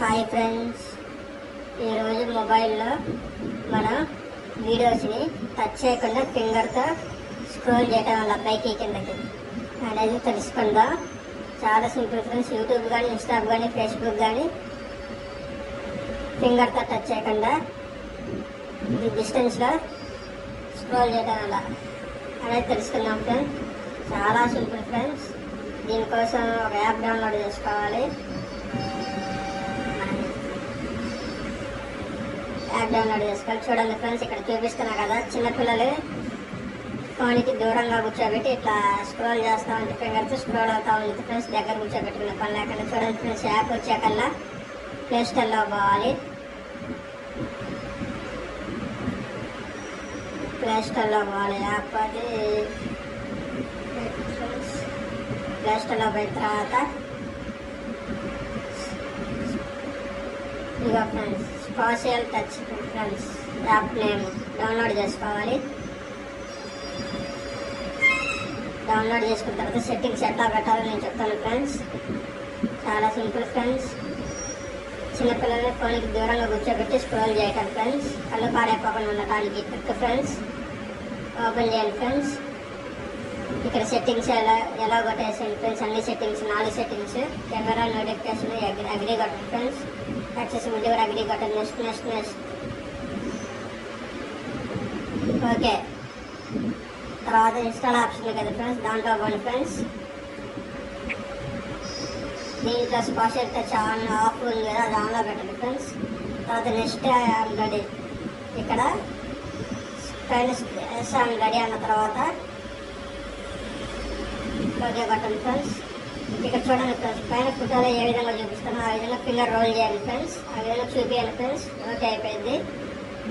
Hi friends ఈరోజు మొబైల్లో మనం వీడియోస్ని టచ్ చేయకుండా ఫింగర్తో స్క్రోల్ చేయడం వల్ల పైకి కిందకి అనేది తెలుసుకుందాం? చాలా సింపుల్ ఫ్రెండ్స్. యూట్యూబ్ కానీ ఇన్స్టాగ్రామ్ కానీ ఫేస్బుక్ కానీ ఫింగర్తో టచ్ చేయకుండా డిస్టెన్స్లో స్క్రోల్ చేయడం వల్ల. అనేది తెలుసుకుందాం ఫ్రెండ్స్. చాలా సింపుల్ ఫ్రెండ్స్. దీనికోసం ఒక యాప్ డౌన్లోడ్ చేసుకోవాలి. యాప్ ఉన్నాడు చేసుకోవాలి చూడండి ఫ్రెండ్స్ ఇక్కడ చూపిస్తున్నా కదా. చిన్నపిల్లలు ఫోన్కి దూరంగా కూర్చోబెట్టి ఇట్లా స్క్రోల్ చేస్తూ ఉంటే ఫింగర్స్ స్క్రోల్ అవుతా ఉంది ఫ్రెండ్స్ దగ్గర కూర్చోబెట్టుకున్న పని లేకుండా చూడండి ఫ్రెండ్స్ యాప్ వచ్చాకల్లా ప్లే స్టోర్లో పోవాలి. ప్లే స్టోర్లో పోవాలి. యాప్ అది. ప్లే స్టోర్లో పోయిన తర్వాత ఇదిగో friends spatial touch friends app name download చేసుకోవాలి. డౌన్లోడ్ చేసుకున్న తర్వాత సెట్టింగ్స్ ఎట్లా పెట్టాలో నేను చెప్తాను ఫ్రెండ్స్ చాలా సింపుల్ ఫ్రెండ్స్ చిన్నపిల్లల్ని ఫోన్కి దూరంగా కూర్చోబెట్టి స్క్రోల్ చేయటం ఫ్రెండ్స్ కళ్ళు పాడైపోకుండా ఉండటానికి ట్రిక్ ఫ్రెండ్స్ ఓపెన్ చేయండి ఫ్రెండ్స్ ఇక్కడ సెట్టింగ్స్ ఎలా ఎలా కొట్టేసాను ఫ్రెండ్స్ అన్ని సెట్టింగ్స్ నాలుగు settings camera notification agree agree కొట్టండి ఫ్రెండ్స్ యాక్సెసిబిలిటీ కూడా అగ్రి కొట్టండి నెక్స్ట్ నెక్స్ట్ నెక్స్ట్ ఓకే తర్వాత ఇన్స్టాల్ ఆప్షన్ కదా ఫ్రెండ్స్ దాంట్లో పోండి ఫ్రెండ్స్ దీంట్లో స్పాషల్ టచ్ ఆన్ ఆఫ్ ఉంది కదా అది ఆన్లో పెట్టండి ఫ్రెండ్స్ తర్వాత నెక్స్ట్ రెడీ ఇక్కడ పైన ఎస్ఆన్ రెడీ అన్న తర్వాత ఓకే కొట్టండి ఫ్రెండ్స్ ఇక్కడ చూడండి ఫ్రెండ్స్ పైన ఫోటోలో ఏ విధంగా చూపిస్తానో ఆ విధంగా ఫింగర్ రోల్ చేయాలి ఫ్రెండ్స్. ఆ విధంగా చూపించాలి ఫ్రెండ్స్. ఓకే అయిపోయింది.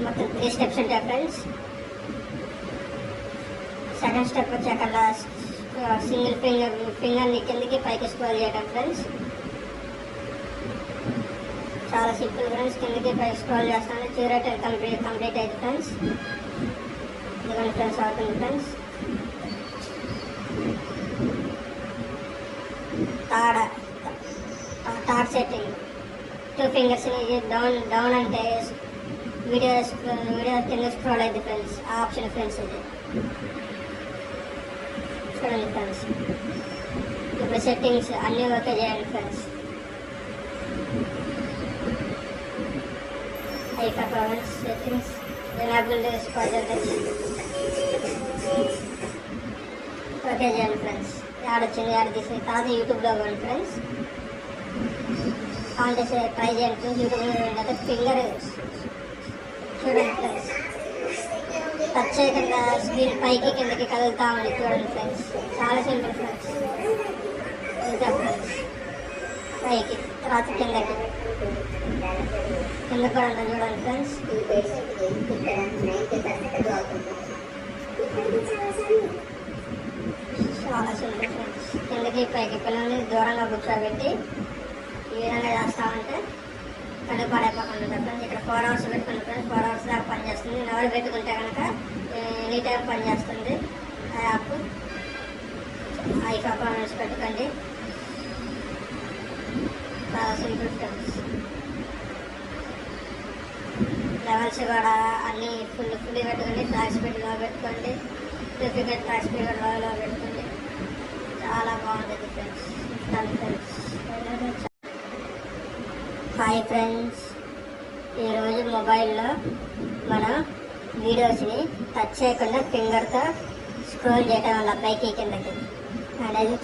మొత్తం త్రీ స్టెప్స్ ఉంటాయి ఫ్రెండ్స్. సెకండ్ స్టెప్ వచ్చాక సింగిల్ ఫింగర్ ఫింగర్ని కిందకి పైకి స్క్రోల్ చేయడం ఫ్రెండ్స్. చాలా సింపుల్ ఫ్రెండ్స్ కిందకి పైకి స్క్రోల్ చేస్తాను. ట్యూరేటర్ కంప్లీట్ కంప్లీట్ అయితే ఫ్రెండ్స్. ఇదిగోండి ఫ్రెండ్స్ అవుతుంది friends. Third third setting two fingers down down అంటే వీడియో వీడియో కింద స్క్రోల్ అయింది ఫ్రెండ్స్ ఆ ఆప్షన్ ఫ్రెండ్స్ ఇది చూడండి ఫ్రెండ్స్ ఇప్పుడు సెట్టింగ్స్ అన్నీ ఓకే చేయండి friends high performance settings enable స్పాజర్ okay చేయండి ఫ్రెండ్స్ యాడ్ వచ్చింది యాడ్ తీసి తర్వాత యూట్యూబ్లో పోండి ఫ్రెండ్స్ ఆన్ చేసి ట్రై చేయండి ఫ్రెండ్స్ యూట్యూబ్లో అయితే ఫింగర్ చూడండి ఫ్రెండ్స్ టచ్ చేయకుండా స్క్రీన్ పైకి కిందకి కదులుతా ఉంది చూడండి ఫ్రెండ్స్ చాలా సింపుల్ ఫ్రెండ్స్ ఇంకా ఫ్రెండ్స్ పైకి తర్వాత కిందకి. కింద కూడా చూడండి ఫ్రెండ్స్ ఇక్కడ సింపుల్ ఫ్రెండ్స్ కిందకి పైకి పిల్లల్ని దూరంగా కూర్చోబెట్టి ఈ విధంగా చేస్తా ఉంటే కళ్ళు పడైపోకుండా ఫ్రెండ్స్ ఇక్కడ ఫోర్ అవర్స్ పెట్టుకుని ఫ్రెండ్స్ ఫోర్ అవర్స్ దాకా పనిచేస్తుంది ఎవరు పెట్టుకుంటే కనుక ఎనీ టైం పనిచేస్తుంది ఆ యాప్ ఐ పర్ఫార్మెన్స్ పెట్టుకోండి చాలా సింపుల్ ఫ్రెండ్స్ లెవెల్స్ కూడా అన్నీ ఫుల్ ఫుల్ పెట్టుకోండి ట్యాక్స్ పెట్టి లో పెట్టుకోండి డూప్లికేట్ ట్రాక్ పెట్టి లోలో పెట్టుకోండి చాలా బాగుంటుంది ఫ్రెండ్స్ ఫ్రెండ్స్ హాయ్ ఫ్రెండ్స్ ఈరోజు మొబైల్లో మనం వీడియోస్ని టచ్ చేయకుండా ఫింగర్తో స్క్రోల్ చేయడం వల్ల పైకి కిందకి అనేది